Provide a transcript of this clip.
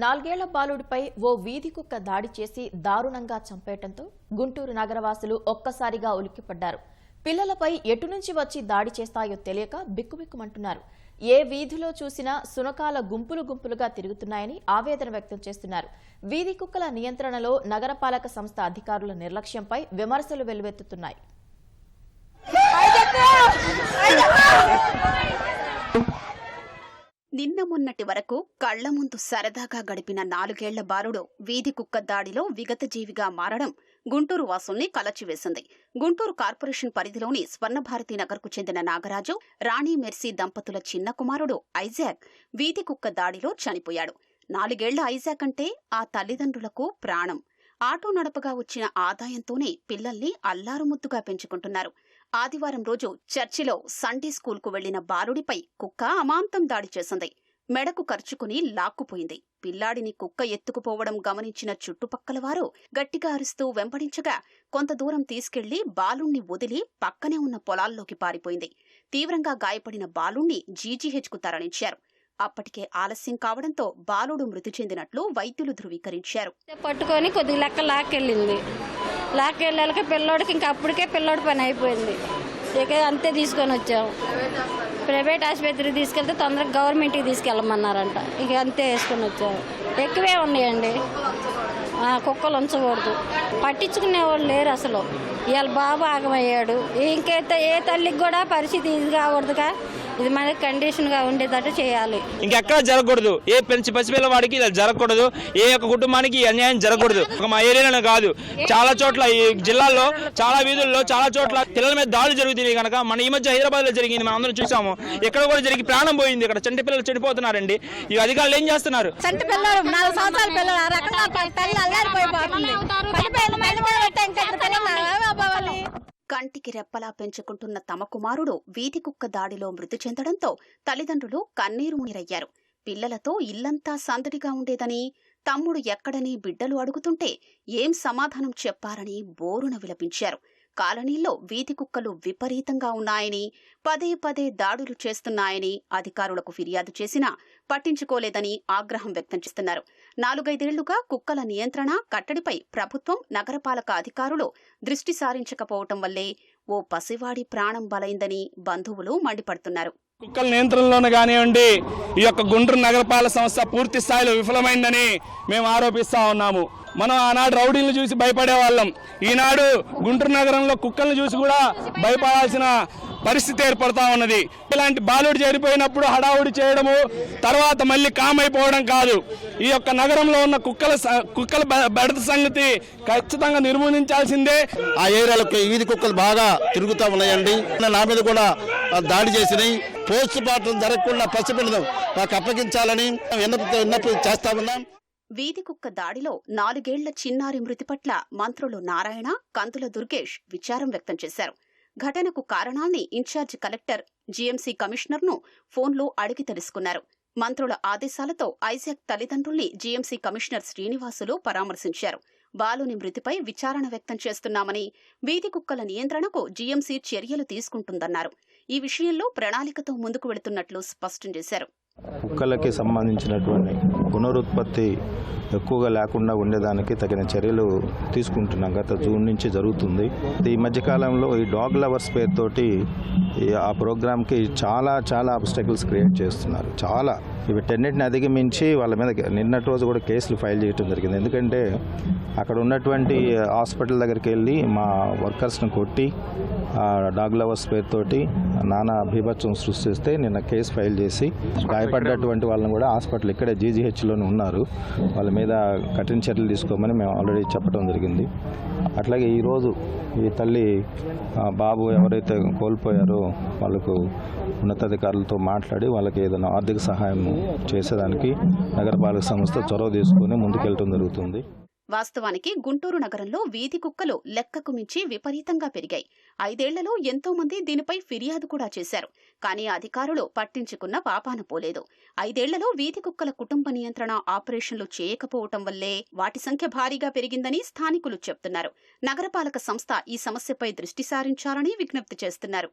నాలుగేళ్ళ బాలుడిపై ఓ వీధి కుక్క దాడి చేసి దారుణంగా చంపేయటంతో గుంటూరు నగరవాసులు ఒక్కసారిగా ఉలిక్కిపడ్డారు. పిల్లలపై ఎటు నుంచి వచ్చి దాడి చేస్తాయో తెలియక బిక్కుబిక్కుమంటున్నారు. ఏ వీధిలో చూసినా సునకాల గుంపులు గుంపులుగా తిరుగుతున్నాయని ఆవేదన వ్యక్తం చేస్తున్నారు. వీధి కుక్కల నియంత్రణలో నగరపాలక సంస్థ అధికారుల నిర్లక్ష్యంపై విమర్శలు వెల్లువెత్తుతున్నాయి నిన్న మొన్నటి వరకు కళ్ళ ముందు సరదాగా గడిపిన నాలుగేళ్ళ బాలుడు వీధి కుక్క దాడిలో విగతజీవిగా మారడం గుంటూరు వాసుల్ని కలచివేసింది. గుంటూరు కార్పొరేషన్ పరిధిలోని స్వర్ణభారతి నగర్కు చెందిన నాగరాజు రాణి మెర్సీ దంపతుల చిన్న కుమారుడు ఐజాక్ వీధి కుక్క దాడిలో చనిపోయాడు. నాలుగేళ్ళ ఐజాక్ అంటే ఆ తల్లిదండ్రులకు ప్రాణం. ఆటో నడపగా వచ్చిన ఆదాయంతోనే పిల్లల్ని అల్లారుముద్దుగా పెంచుకుంటున్నారు. ఆదివారం రోజు చర్చిలో సండే స్కూల్కు వెళ్ళిన బాలుడిపై కుక్క అమాంతం దాడి చేసింది. మెడకు ఖర్చుకుని లాక్కుపోయింది. పిల్లాడిని కుక్క ఎత్తుకుపోవడం గమనించిన చుట్టుపక్కల వారు గట్టిగా అరుస్తూ వెంబడించగా కొంత దూరం తీసుకెళ్ళి బాలుణ్ణి వదిలి పక్కనే ఉన్న పొలాల్లోకి పారిపోయింది. తీవ్రంగా గాయపడిన బాలుణ్ణి జీజీహెచ్కు తరలించారు. అప్పటికే ఆలస్యం కావడంతో బాలుడు మృతి చెందినట్లు వైద్యులు ధృవీకరించారు. పట్టుకొని కొద్ది లెక్క లాక్కెళ్ళింది. లాక్కెళ్ళాక పిల్లోడికి ఇంకా అప్పటికే పిల్లోడి పని అయిపోయింది. ఇక అంతే తీసుకొని వచ్చాము ప్రైవేట్ ఆసుపత్రికి తీసుకెళ్తే తొందరగా గవర్నమెంట్కి తీసుకెళ్ళమన్నారంట. ఇక అంతే వేసుకొని వచ్చాము ఎక్కువే ఉన్నాయండి. కుక్కలు ఉంచకూడదు. పట్టించుకునే వాళ్ళు లేరు అసలు. ఇవాళ బాబు ఆగమయ్యాడు. ఇంకైతే ఏ తల్లికి కూడా పరిస్థితి ఇది కాకూడదుగా. ఇది మనకి కండిషన్గా ఉండేటట్టు చేయాలి. ఇంకెక్కడ జరగకూడదు. ఏ పెంచి పసిపిల్లవాడికి ఇలా జరగకూడదు. ఏ ఒక్క కుటుంబానికి ఈ అన్యాయం జరగకూడదు. ఒక మా ఏరియాలోనే కాదు. చాలా చోట్ల ఈ జిల్లాల్లో చాలా వీధుల్లో చాలా చోట్ల పిల్లల మీద దాడులు జరుగుతున్నాయి కనుక మన ఈ మధ్య హైదరాబాద్లో జరిగింది మనం అందరం చూసాము. ఎక్కడ కూడా జరిగి ప్రాణం పోయింది. ఇక్కడ చంటి పిల్లలు చనిపోతున్నారండి ఈ అధికారులు ఏం చేస్తున్నారు? చంటి పిల్లడు నాలుగు సంవత్సరాల పిల్లలు రకంగా తల్లి పడిపోయిన పడిపోయినట్టే ఇంకా పిల్లలు ఏమవ్వాలి? కంటికి రెప్పలా పెంచుకుంటున్న తమ కుమారుడు వీధి కుక్క దాడిలో మృతి చెందడంతో తల్లిదండ్రులు కన్నీరు మునిరయ్యారు. పిల్లలతో ఇల్లంతా సందడిగా ఉండేదని తమ్ముడు ఎక్కడని బిడ్డలు అడుగుతుంటే ఏం సమాధానం చెప్పారని బోరున విలపించారు. కాలనీల్లో వీధి కుక్కలు విపరీతంగా ఉన్నాయని పదే పదే దాడులు చేస్తున్నాయని అధికారులకు ఫిర్యాదు చేసినా పట్టించుకోలేదని ఆగ్రహం వ్యక్తం చేస్తున్నారు. నాలుగైదేళ్ళుగా కుక్కల నియంత్రణ కట్టడిపై ప్రభుత్వం నగరపాలక అధికారులు దృష్టి సారించకపోవటం వల్లే ఓ పసివాడి ప్రాణం బలైందని బంధువులు మండిపడుతున్నారు. కుక్కల నియంత్రణలోనే కానివ్వండి ఈ యొక్క గుంటూరు నగరపాలక సంస్థ పూర్తి స్థాయిలో విఫలమైందని మేము ఆరోపిస్తా ఉన్నాము. మనం ఆనాడు రౌడీలను చూసి భయపడే వాళ్ళం ఈనాడు గుంటూరు నగరంలో కుక్కలను చూసి కూడా భయపడాల్సిన పరిస్థితి ఏర్పడతా ఉన్నది. ఇలాంటి బాలుడు చేరిపోయినప్పుడు హడావుడి చేయడము తర్వాత మళ్ళీ కామైపోవడం కాదు. ఈ యొక్క నగరంలో ఉన్న కుక్కల స- కుక్కల బెడత సంగతి ఖచ్చితంగా నిర్మూలించాల్సిందే. ఆ ఏరియాలో వీధి కుక్కలు బాగా తిరుగుతూ ఉన్నాయండి. నా మీద కూడా దాడి చేసినాయి. పోస్ట్ మార్టం జరగకుండా పసిపిల్లలు మాకు అప్పగించాలని విన్నప చేస్తా ఉన్నాం. వీధి కుక్క దాడిలో నాలుగేళ్ళ చిన్నారి మృతి పట్ల మంత్రులు నారాయణ కందుల దుర్గేష్ విచారం వ్యక్తం చేశారు. ఘటనకు కారణాల్ని ఇన్ఛార్జ్ కలెక్టర్ జీఎంసీ కమిషనర్ను ఫోన్లో అడిగి తెలుసుకున్నారు. మంత్రుల ఆదేశాలతో ఐజాక్ తల్లిదండ్రుల్ని జీఎంసీ కమిషనర్ శ్రీనివాసులు పరామర్శించారు. బాలుని మృతిపై విచారణ వ్యక్తం చేస్తున్నామని వీధి కుక్కల నియంత్రణకు జీఎంసీ చర్యలు తీసుకుంటుందన్నారు. ఈ విషయంలో ప్రణాళికతో ముందుకు వెళుతున్నట్లు స్పష్టం చేశారు. కుక్కలకి సంబంధించినటువంటి పునరుత్పత్తి ఎక్కువగా లేకుండా ఉండేదానికి తగిన చర్యలు తీసుకుంటున్నాం. గత జూన్ నుంచి జరుగుతుంది. ఈ మధ్యకాలంలో ఈ డాగ్ లవర్స్ పేరుతోటి ఈ ఆ ప్రోగ్రామ్కి చాలా చాలా అబ్స్టకల్స్ క్రియేట్ చేస్తున్నారు. చాలా. ఇవి టెన్నింటిని అధిగమించి వాళ్ళ మీద నిన్నటి రోజు కూడా కేసులు ఫైల్ చేయడం జరిగింది. ఎందుకంటే అక్కడ ఉన్నటువంటి హాస్పిటల్ దగ్గరికి వెళ్ళి మా వర్కర్స్ని కొట్టి డాగ్ లవర్స్ పేరుతోటి నానా అభిభత్సం సృష్టిస్తే నిన్న కేసు ఫైల్ చేసి గాయపడ్డటువంటి వాళ్ళని కూడా హాస్పిటల్ ఇక్కడే జీజీహెచ్లోనే ఉన్నారు. వాళ్ళ మీద కఠిన చర్యలు తీసుకోమని మేము ఆల్రెడీ చెప్పడం జరిగింది. అట్లాగే ఈరోజు ఈ తల్లి బాబు ఎవరైతే కోల్పోయారో వాళ్ళకు ఉన్నతాధికారులతో మాట్లాడి వాళ్ళకి ఏదైనా ఆర్థిక సహాయం చేసేదానికి నగరపాలక సంస్థ చొరవ తీసుకొని ముందుకెళ్ళటం జరుగుతుంది. వాస్తవానికి గుంటూరు నగరంలో వీధి కుక్కలు లెక్కకు మించి విపరీతంగా పెరిగాయి. ఐదేళ్ళలో ఎంతో మంది దీనిపై ఫిర్యాదు కూడా చేశారు. కానీ అధికారులు పట్టించుకున్న పాపాన పోలేదు. ఐదేళ్ళలో వీధి కుక్కల కుటుంబ నియంత్రణ ఆపరేషన్లు చేయకపోవటం వల్లే వాటి సంఖ్య భారీగా పెరిగిందని స్థానికులు చెప్తున్నారు. నగరపాలక సంస్థ ఈ సమస్యపై దృష్టి సారించాలని విజ్ఞప్తి చేస్తున్నారు.